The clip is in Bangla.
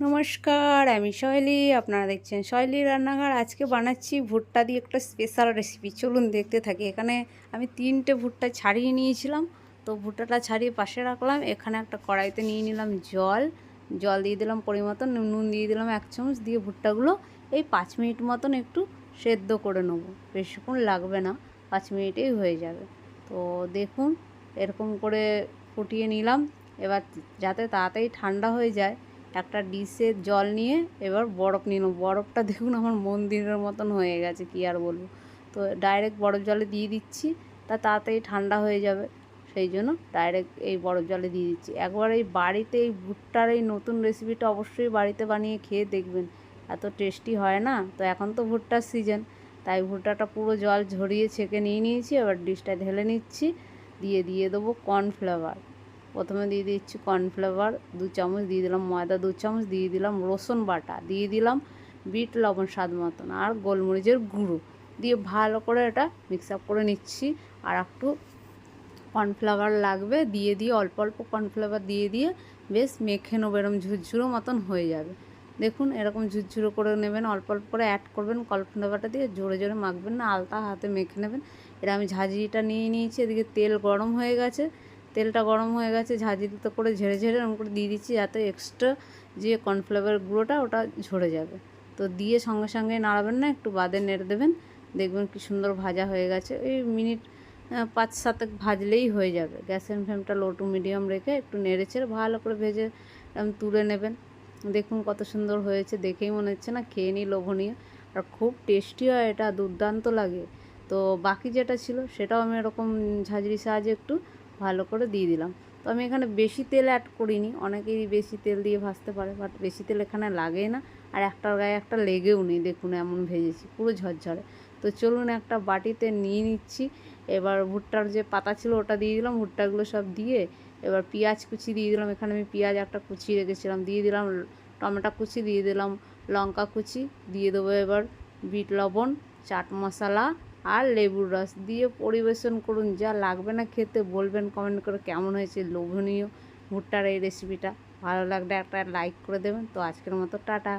নমস্কার, আমি শৈলী। আপনারা দেখছেন শৈলী রান্নাঘর। আজকে বানাচ্ছি ভুট্টা দিয়ে একটা স্পেশাল রেসিপি চলুন দেখতে থাকি। এখানে আমি তিনটে ভুট্টা ছাড়িয়ে নিয়েছিলাম। তো ভুট্টাটা ছাড়িয়ে পাশে রাখলাম। এখানে একটা কড়াইতে নিয়ে নিলাম জল। জল দিয়ে দিলাম পরিমতন নুন দিয়ে দিলাম এক চামচ। দিয়ে ভুট্টাগুলো এই পাঁচ মিনিট মতন একটু সেদ্ধ করে নেব। বেশিক্ষণ লাগবে না। পাঁচ মিনিটেই হয়ে যাবে। তো দেখুন, এরকম করে ফুটিয়ে নিলাম। এবার যাতে তাড়াতাড়ি ঠান্ডা হয়ে যায় একটা ডিশে জল নিয়ে এবার বরফ নিয়ে নিল বরফটা দেখুন আমার মন্দিরের মতন হয়ে গেছে, কি আর বলব। তো ডাইরেক্ট বরফ জলে দিয়ে দিচ্ছি, তা তাড়াতাড়ি ঠান্ডা হয়ে যাবে, সেই জন্য ডাইরেক্ট এই বরফ জলে দিয়ে দিচ্ছি। একবার এই বাড়িতে এই ভুট্টার এই নতুন রেসিপিটা অবশ্যই বাড়িতে বানিয়ে খেয়ে দেখবেন। এত টেস্টি হয় না? তো এখন তো ভুট্টার সিজন তাই ভুট্টাটা পুরো জল ঝরিয়ে ছেঁকে নিয়ে নিয়েছি, এবার ডিশটা ঢেলে নিচ্ছি, দিয়ে দিয়ে দেবো কর্নফ্লাওয়ার প্রথমে দিয়ে দিচ্ছি কর্নফ্লাওয়ার, দু চামচ দিয়ে দিলাম ময়দা, দু চামচ দিয়ে দিলাম রসুন বাটা, দিয়ে দিলাম বিট, লবণ, স্বাদ মতন আর গোলমরিচের গুঁড়ো। দিয়ে ভালো করে এটা মিক্স আপ করে নিচ্ছি আর একটু কর্নফ্লাওয়ার লাগবে, দিয়ে দিয়ে অল্প অল্প কর্নফ্লাওয়ার দিয়ে দিয়ে বেশ মেখে নেব এরকম ঝুরঝুরো মতন হয়ে যাবে। দেখুন এরকম ঝুরঝুরো করে নেবেন, অল্প অল্প করে অ্যাড করবেন, কর্নফ্লাওয়ারটা দিয়ে জোরে জোরে মাখবেন না, আলতা হাতে মেখে নেবেন। এটা আমি ঝাঁঝরিটা নিয়ে নিয়েছি, এদিকে তেল গরম হয়ে গেছে। তেলটা গরম হয়ে গেছে ঝাঁঝরিতে করে ঝেড়ে ঝেড়ে এরকম করে দিয়ে দিচ্ছি যাতে এক্সট্রা যে কর্নফ্লাওয়ার গুঁড়োটা ওটা ঝরে যাবে। তো দিয়ে সঙ্গে সঙ্গে নাড়াবেন না, একটু বাদে নেড়ে দেবেন। দেখবেন কি সুন্দর ভাজা হয়ে গেছে। এই মিনিট পাঁচ সাতেক ভাজলেই হয়ে যাবে। গ্যাসের ফ্লেমটা লো টু মিডিয়াম রেখে একটু নেড়ে চেড়ে ভালো করে ভেজে তুলে নেবেন। দেখুন কত সুন্দর হয়েছে, দেখেই মনে হচ্ছে না খেয়ে নিই লোভনীয়। আর খুব টেস্টি হয় এটা, দুর্দান্ত লাগে। তো বাকি যেটা ছিল সেটাও আমি এরকম ঝাঁঝরির সাহায্যে একটু ভালো করে দিয়ে দিলাম। তো আমি এখানে বেশি তেল অ্যাড করিনি, অনেকেই বেশি তেল দিয়ে ভাজতে পারে বাট বেশি তেল এখানে লাগে না। আর একটার গায়ে একটা লেগেও নেই, দেখুন এমন ভেজেছি, পুরো ঝরঝরে। তো চলুন একটা বাটিতে নিয়ে নিচ্ছি। এবার ভুট্টার যে পাতা ছিল ওটা দিয়ে দিলাম, ভুট্টাগুলো সব দিয়ে এবার পেঁয়াজ কুচি দিয়ে দিলাম। এখানে আমি পেঁয়াজ একটা কুচি রেখেছিলাম, দিয়ে দিলাম টমেটো কুচি, দিয়ে দিলাম লঙ্কা কুচি, দিয়ে দেবো এবার বিট লবণ, চাট মশলা আর লেবুর রস দিয়ে পরিবেশন করুন, যা লাগবে না খেতে। বলবেন কমেন্ট করে কেমন হয়েছে লোভনীয় ভুট্টার এই রেসিপিটা ভালো লাগলে একটা লাইক করে দেবেন। তো আজকের মতো টাটা।